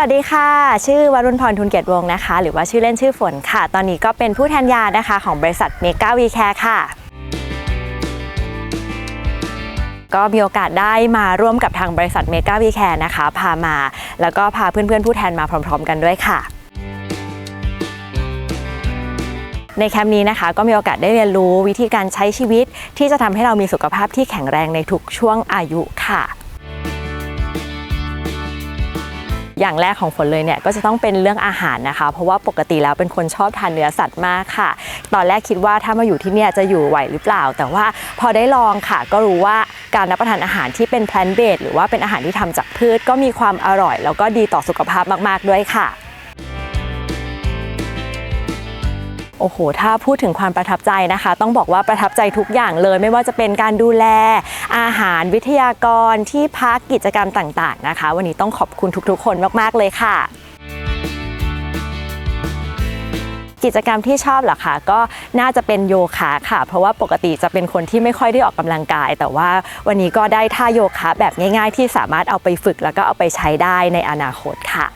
สวัสดีค่ะ ชื่อวรุณพรทุนเกียรติวงศ์นะคะ หรือว่าชื่อเล่นชื่อฝนค่ะ ตอนนี้ก็เป็นผู้แทนยานะคะ ของบริษัทเมกาวีแคร์ค่ะก็มีโอกาสได้มาร่วมกับทางบริษัทเมกาวีแคร์นะคะ พามา แล้วก็พาเพื่อนๆ ผู้แทนมาพร้อม ๆ กันด้วยค่ะ ในแคมป์นี้นะคะ ก็มีโอกาสได้เรียนรู้วิธีการใช้ชีวิต ที่จะทำให้เรามีสุขภาพที่แข็งแรงในทุกช่วงอายุค่ะ อย่างแรกของฝนเลยเนี่ยก็จะต้องเป็นเรื่องอาหารนะคะ เพราะว่าปกติแล้วเป็นคนชอบทานเนื้อสัตว์มากค่ะ ตอนแรกคิดว่าถ้ามาอยู่ที่เนี่ยจะอยู่ไหวหรือเปล่า แต่ว่าพอได้ลองค่ะ ก็รู้ว่าการรับประทานอาหารที่เป็นแพลนเบสหรือว่าเป็นอาหารที่ทำจากพืชก็มีความอร่อย แล้วก็ดีต่อสุขภาพมาก ๆ ด้วยค่ะ โอ้โห ถ้าพูดถึงความประทับใจนะคะ ต้องบอกว่าประทับใจทุกอย่างเลย ไม่ว่าจะเป็นการดูแล อาหารวิทยากรที่พักกิจกรรมต่างๆนะคะ วันนี้ต้องขอบคุณทุกๆ คนมากๆเลยค่ะกิจกรรมที่ชอบเหรอคะก็น่าจะเป็นโยคะค่ะ เพราะว่าปกติจะเป็นคนที่ไม่ค่อยได้ออกกำลังกาย แต่ว่าวันนี้ก็ได้ท่าโยคะแบบง่าย ๆ ที่สามารถเอาไปฝึกแล้วก็เอาไปใช้ได้ในอนาคตค่ะ